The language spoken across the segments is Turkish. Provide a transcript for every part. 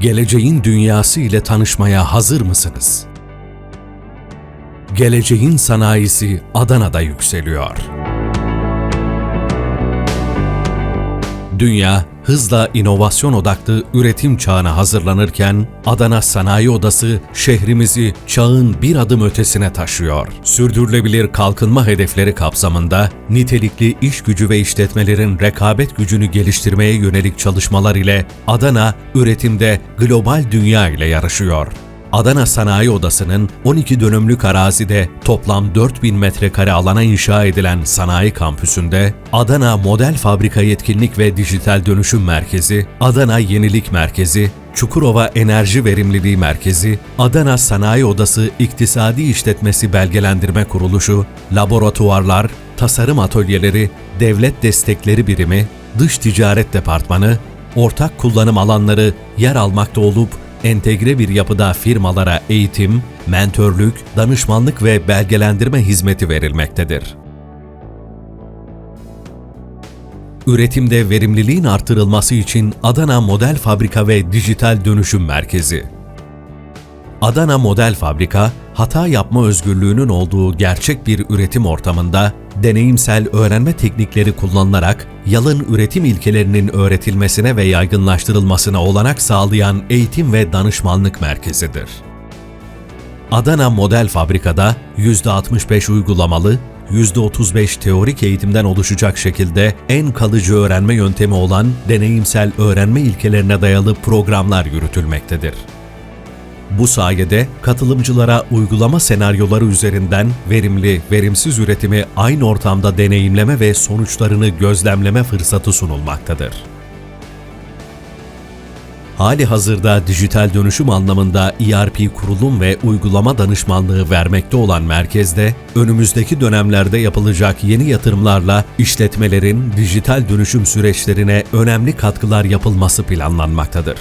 Geleceğin dünyası ile tanışmaya hazır mısınız? Geleceğin sanayisi Adana'da yükseliyor. Dünya hızla inovasyon odaklı üretim çağına hazırlanırken Adana Sanayi Odası şehrimizi çağın bir adım ötesine taşıyor. Sürdürülebilir kalkınma hedefleri kapsamında nitelikli iş gücü ve işletmelerin rekabet gücünü geliştirmeye yönelik çalışmalar ile Adana üretimde global dünya ile yarışıyor. Adana Sanayi Odası'nın 12 dönümlük arazide toplam 4000 metrekare alana inşa edilen sanayi kampüsünde Adana Model Fabrika Yetkinlik ve Dijital Dönüşüm Merkezi, Adana Yenilik Merkezi, Çukurova Enerji Verimliliği Merkezi, Adana Sanayi Odası İktisadi İşletmesi Belgelendirme Kuruluşu, laboratuvarlar, tasarım atölyeleri, devlet destekleri birimi, dış ticaret departmanı, ortak kullanım alanları yer almakta olup entegre bir yapıda firmalara eğitim, mentörlük, danışmanlık ve belgelendirme hizmeti verilmektedir. Üretimde verimliliğin artırılması için Adana Model Fabrika ve Dijital Dönüşüm Merkezi. Adana Model Fabrika, hata yapma özgürlüğünün olduğu gerçek bir üretim ortamında deneyimsel öğrenme teknikleri kullanılarak yalın üretim ilkelerinin öğretilmesine ve yaygınlaştırılmasına olanak sağlayan eğitim ve danışmanlık merkezidir. Adana Model Fabrika'da %65 uygulamalı, %35 teorik eğitimden oluşacak şekilde en kalıcı öğrenme yöntemi olan deneyimsel öğrenme ilkelerine dayalı programlar yürütülmektedir. Bu sayede katılımcılara uygulama senaryoları üzerinden verimli, verimsiz üretimi aynı ortamda deneyimleme ve sonuçlarını gözlemleme fırsatı sunulmaktadır. Hali hazırda dijital dönüşüm anlamında ERP kurulum ve uygulama danışmanlığı vermekte olan merkezde, önümüzdeki dönemlerde yapılacak yeni yatırımlarla işletmelerin dijital dönüşüm süreçlerine önemli katkılar yapılması planlanmaktadır.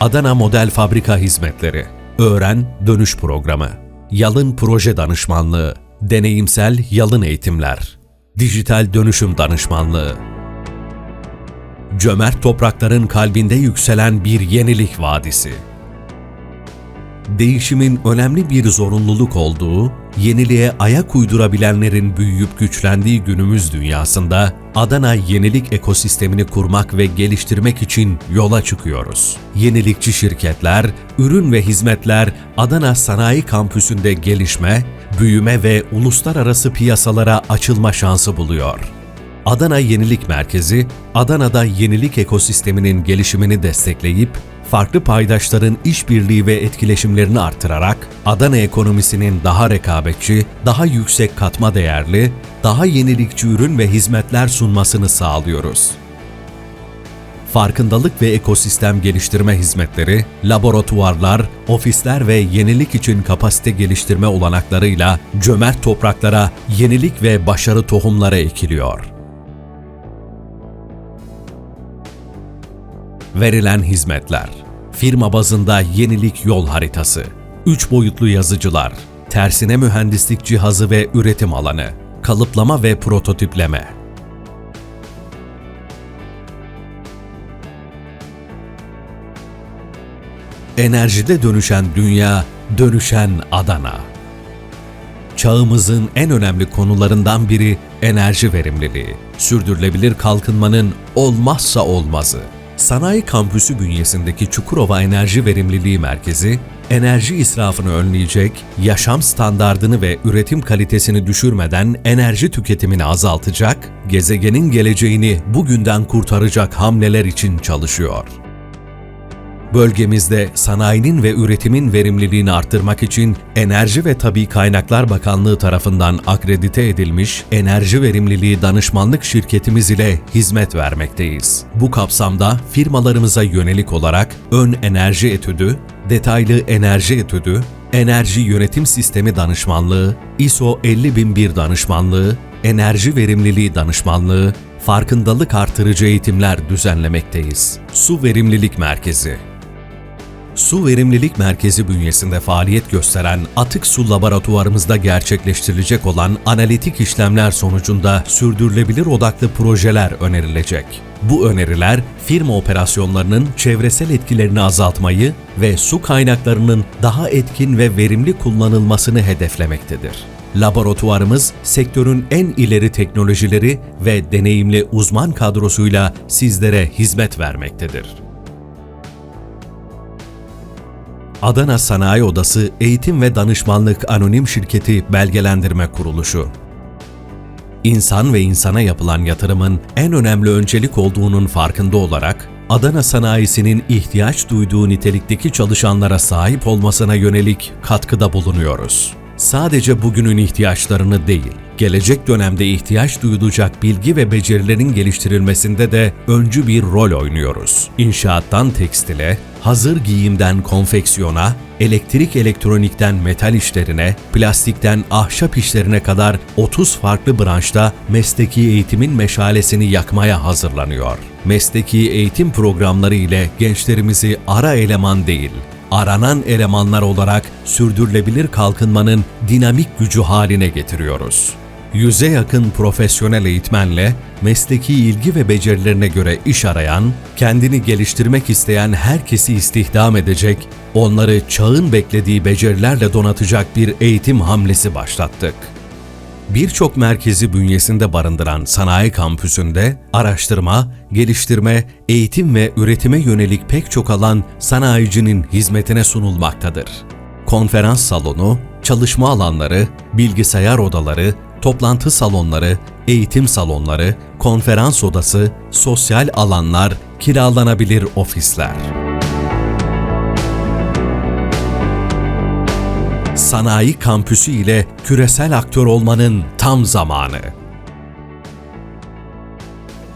Adana Model Fabrika Hizmetleri. Öğren Dönüş Programı. Yalın Proje Danışmanlığı. Deneyimsel Yalın Eğitimler. Dijital Dönüşüm Danışmanlığı. Cömert toprakların kalbinde yükselen bir yenilik vadisi. Değişimin önemli bir zorunluluk olduğu, yeniliğe ayak uydurabilenlerin büyüyüp güçlendiği günümüz dünyasında Adana yenilik ekosistemini kurmak ve geliştirmek için yola çıkıyoruz. Yenilikçi şirketler, ürün ve hizmetler Adana Sanayi Kampüsü'nde gelişme, büyüme ve uluslararası piyasalara açılma şansı buluyor. Adana Yenilik Merkezi, Adana'da yenilik ekosisteminin gelişimini destekleyip, farklı paydaşların işbirliği ve etkileşimlerini artırarak Adana ekonomisinin daha rekabetçi, daha yüksek katma değerli, daha yenilikçi ürün ve hizmetler sunmasını sağlıyoruz. Farkındalık ve ekosistem geliştirme hizmetleri, laboratuvarlar, ofisler ve yenilik için kapasite geliştirme olanaklarıyla cömert topraklara yenilik ve başarı tohumları ekiliyor. Verilen hizmetler Firma bazında yenilik yol haritası 3 boyutlu yazıcılar Tersine mühendislik cihazı ve üretim alanı Kalıplama ve prototipleme Enerjide dönüşen dünya, dönüşen Adana. Çağımızın en önemli konularından biri enerji verimliliği. Sürdürülebilir kalkınmanın olmazsa olmazı. Sanayi Kampüsü bünyesindeki Çukurova Enerji Verimliliği Merkezi, enerji israfını önleyecek, yaşam standardını ve üretim kalitesini düşürmeden enerji tüketimini azaltacak, gezegenin geleceğini bugünden kurtaracak hamleler için çalışıyor. Bölgemizde sanayinin ve üretimin verimliliğini arttırmak için Enerji ve Tabi Kaynaklar Bakanlığı tarafından akredite edilmiş enerji verimliliği danışmanlık şirketimiz ile hizmet vermekteyiz. Bu kapsamda firmalarımıza yönelik olarak ön enerji etüdü, detaylı enerji etüdü, enerji yönetim sistemi danışmanlığı, ISO 50001 danışmanlığı, enerji verimliliği danışmanlığı, farkındalık artırıcı eğitimler düzenlemekteyiz. Su Verimlilik Merkezi Su Verimlilik Merkezi bünyesinde faaliyet gösteren atık su laboratuvarımızda gerçekleştirilecek olan analitik işlemler sonucunda sürdürülebilir odaklı projeler önerilecek. Bu öneriler firma operasyonlarının çevresel etkilerini azaltmayı ve su kaynaklarının daha etkin ve verimli kullanılmasını hedeflemektedir. Laboratuvarımız sektörün en ileri teknolojileri ve deneyimli uzman kadrosuyla sizlere hizmet vermektedir. Adana Sanayi Odası Eğitim ve Danışmanlık Anonim Şirketi Belgelendirme Kuruluşu İnsan ve insana yapılan yatırımın en önemli öncelik olduğunun farkında olarak, Adana sanayisinin ihtiyaç duyduğu nitelikteki çalışanlara sahip olmasına yönelik katkıda bulunuyoruz. Sadece bugünün ihtiyaçlarını değil, gelecek dönemde ihtiyaç duyulacak bilgi ve becerilerin geliştirilmesinde de öncü bir rol oynuyoruz. İnşaattan tekstile, hazır giyimden konfeksiyona, elektrik elektronikten metal işlerine, plastikten ahşap işlerine kadar 30 farklı branşta mesleki eğitimin meşalesini yakmaya hazırlanıyor. Mesleki eğitim programları ile gençlerimizi ara eleman değil, aranan elemanlar olarak sürdürülebilir kalkınmanın dinamik gücü haline getiriyoruz. Yüze yakın profesyonel eğitmenle mesleki ilgi ve becerilerine göre iş arayan, kendini geliştirmek isteyen herkesi istihdam edecek, onları çağın beklediği becerilerle donatacak bir eğitim hamlesi başlattık birçok merkezi bünyesinde barındıran sanayi kampüsünde araştırma, geliştirme, eğitim ve üretime yönelik pek çok alan sanayicinin hizmetine sunulmaktadır. Konferans salonu, çalışma alanları, bilgisayar odaları, toplantı salonları, eğitim salonları, konferans odası, sosyal alanlar, kiralanabilir ofisler. sanayi kampüsü ile küresel aktör olmanın tam zamanı.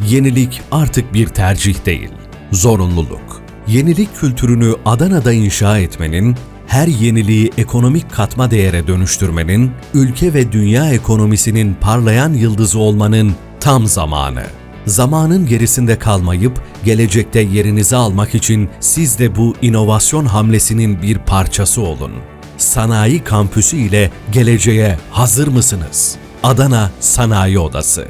Yenilik artık bir tercih değil, zorunluluk. Yenilik kültürünü Adana'da inşa etmenin, her yeniliği ekonomik katma değere dönüştürmenin, ülke ve dünya ekonomisinin parlayan yıldızı olmanın tam zamanı. Zamanın gerisinde kalmayıp gelecekte yerinizi almak için siz de bu inovasyon hamlesinin bir parçası olun. Sanayi Kampüsü ile geleceğe hazır mısınız? Adana Sanayi Odası